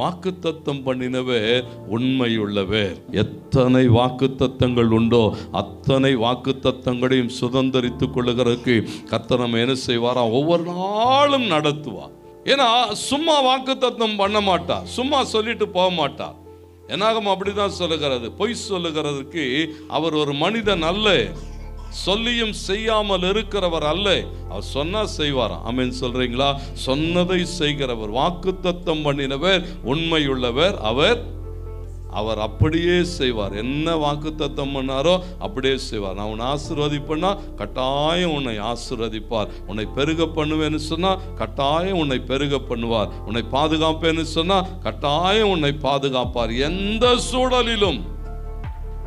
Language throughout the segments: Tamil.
வாக்குத்தத்தம் பண்ணினவர் உண்மையுள்ளவர். எத்தனை வாக்குத்தத்தங்கள் உண்டோ அத்தனை வாக்குத்தத்தங்களையும் சுதந்திரித்துக் கொள்ளுகிறதுக்கு கத்தனம் நம்ம என்ன செய்வாராம் ஒவ்வொரு நாளும் நடத்துவார். ஏன்னா சும்மா வாக்குத்தத்தம் பண்ண மாட்டார் சும்மா சொல்லிட்டு போக மாட்டார் என்னாகும் அப்படிதான் சொல்லுகிறது. பொய் சொல்லுகிறதுக்கு அவர் ஒரு மனிதன் அல்ல. சொல்லியும் செய்யாமல் இருக்கிறவர் அல்ல. அவர் சொன்னா செய்வாராம். அமீன் சொல்றீங்களா? சொன்னதை செய்கிறவர் வாக்குத்தத்தம் பண்ணினவர் உண்மையுள்ளவர் அவர் அவர் அப்படியே செய்வார். என்ன வாக்குத்தத்தம் பண்ணாரோ அப்படியே செய்வார். நான் உன்னை ஆசீர்வதிப்பேன்னா கட்டாயம் உன்னை ஆசீர்வதிப்பார். உன்னை பெருக பண்ணுவேன்னு சொன்னால் கட்டாயம் உன்னை பெருக பண்ணுவார். உன்னை பாதுகாப்பேன்னு சொன்னால் கட்டாயம் உன்னை பாதுகாப்பார். எந்த சூழலிலும்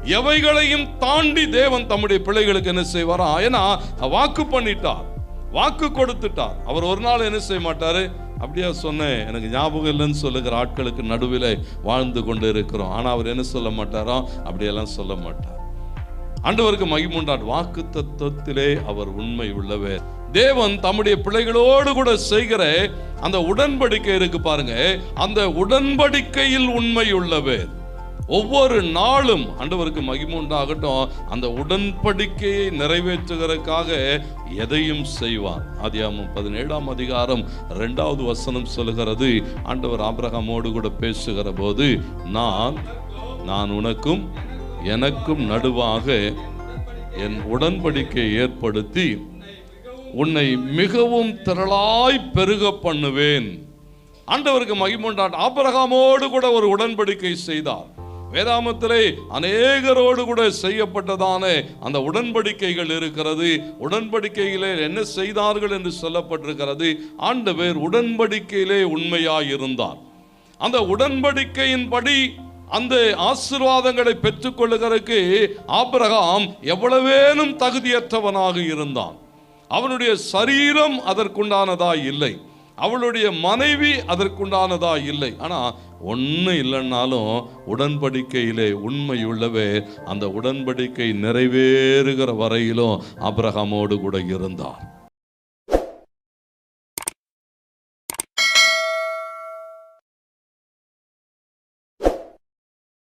எவைகளையும் தாண்டி தேவன் தம்முடைய பிள்ளைகளுக்கு என்ன செய்வாரா? ஏன்னா வாக்கு பண்ணிட்டார். வாக்கு கொடுத்துட்டார். அவர் ஒரு நாள் என்ன செய்ய மாட்டாரு? அப்படியா சொன்னேன். எனக்கு ஞாபகம் இல்லைன்னு சொல்லுகிற ஆட்களுக்கு நடுவில் வாழ்ந்து கொண்டு இருக்கிறோம். ஆனால் அவர் என்ன சொல்ல மாட்டாரோ? அப்படியெல்லாம் சொல்ல மாட்டார். ஆண்டவருக்கு மகிமுண்டான் வாக்கு தத்துவத்திலே அவர் உண்மை உள்ளவர் தேவன் தம்முடைய பிள்ளைகளோடு கூட செய்கிற அந்த உடன்படிக்கை இருக்கு பாருங்க. அந்த உடன்படிக்கையில் உண்மை உள்ளவர் ஒவ்வொரு நாளும் ஆண்டவருக்கு மகிமுண்டாகட்டும் அந்த உடன்படிக்கையை நிறைவேற்றுகிறதுக்காக எதையும் செய்வார். ஆதியாமம் பதினேழாம் அதிகாரம் ரெண்டாவது வசனம் சொல்லுகிறது. ஆண்டவர் ஆபிரகாமோடு கூட பேசுகிற போது நான் நான் உனக்கும் எனக்கும் நடுவாக என் உடன்படிக்கையை ஏற்படுத்தி உன்னை மிகவும் திரளாய் பெருக பண்ணுவேன். ஆண்டவருக்கு மகிமுண்டான் ஆபரகாமோடு கூட ஒரு உடன்படிக்கை செய்தார். வேதாமத்திலே அநேகரோடு கூட செய்யப்பட்டதான அந்த உடன்படிக்கைகள் இருக்கிறது. உடன்படிக்கையிலே என்ன செய்தார்கள் என்று சொல்லப்பட்டிருக்கிறது. ஆண்டவர் உடன்படிக்கையிலே உண்மையாயிருந்தார். அந்த உடன்படிக்கையின்படி அந்த ஆசீர்வாதங்களை பெற்றுக்கொள்ளுகிறதுக்கு ஆபிரகாம் எவ்வளவேனும் தகுதியற்றவனாக இருந்தான். அவனுடைய சரீரம் அதற்குண்டானதா இல்லை. அவளுடைய மனைவி அதற்குண்டானதா இல்லை. ஆனால் ஒன்றும் இல்லைன்னாலும் உடன்படிக்கையிலே உண்மையுள்ளவே அந்த உடன்படிக்கை நிறைவேறுகிற வரையிலும் அப்ரஹாமோடு கூட இருந்தார்